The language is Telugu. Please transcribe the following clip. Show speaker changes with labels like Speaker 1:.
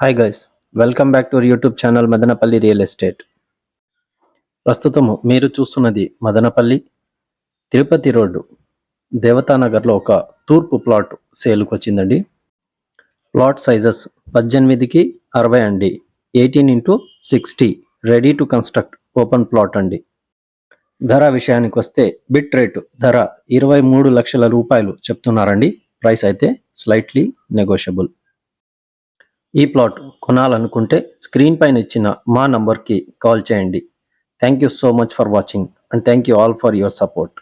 Speaker 1: Hi guys welcome back to YouTube channel Madanapalle real estate ప్రస్తుతము మీరు చూస్తున్నది మదనపల్లి తిరుపతి రోడ్డు దేవతానగర్లో ఒక తూర్పు ప్లాట్ సేల్కి వచ్చిందండి. ప్లాట్ సైజెస్ పద్దెనిమిదికి అరవై అండి. Eighteen into sixty ready to construct open plot అండి. ధర విషయానికి వస్తే బిట్ రేటు ధర ఇరవై మూడు లక్షల రూపాయలు చెప్తున్నారండి. ప్రైస్ అయితే స్లైట్లీ నెగోషియబుల్ ఈ ప్లాట్ కొనాలనుకుంటే స్క్రీన్ పైన ఇచ్చిన మా నంబర్కి కాల్ చేయండి. Thank you so much for watching and thank you all for your support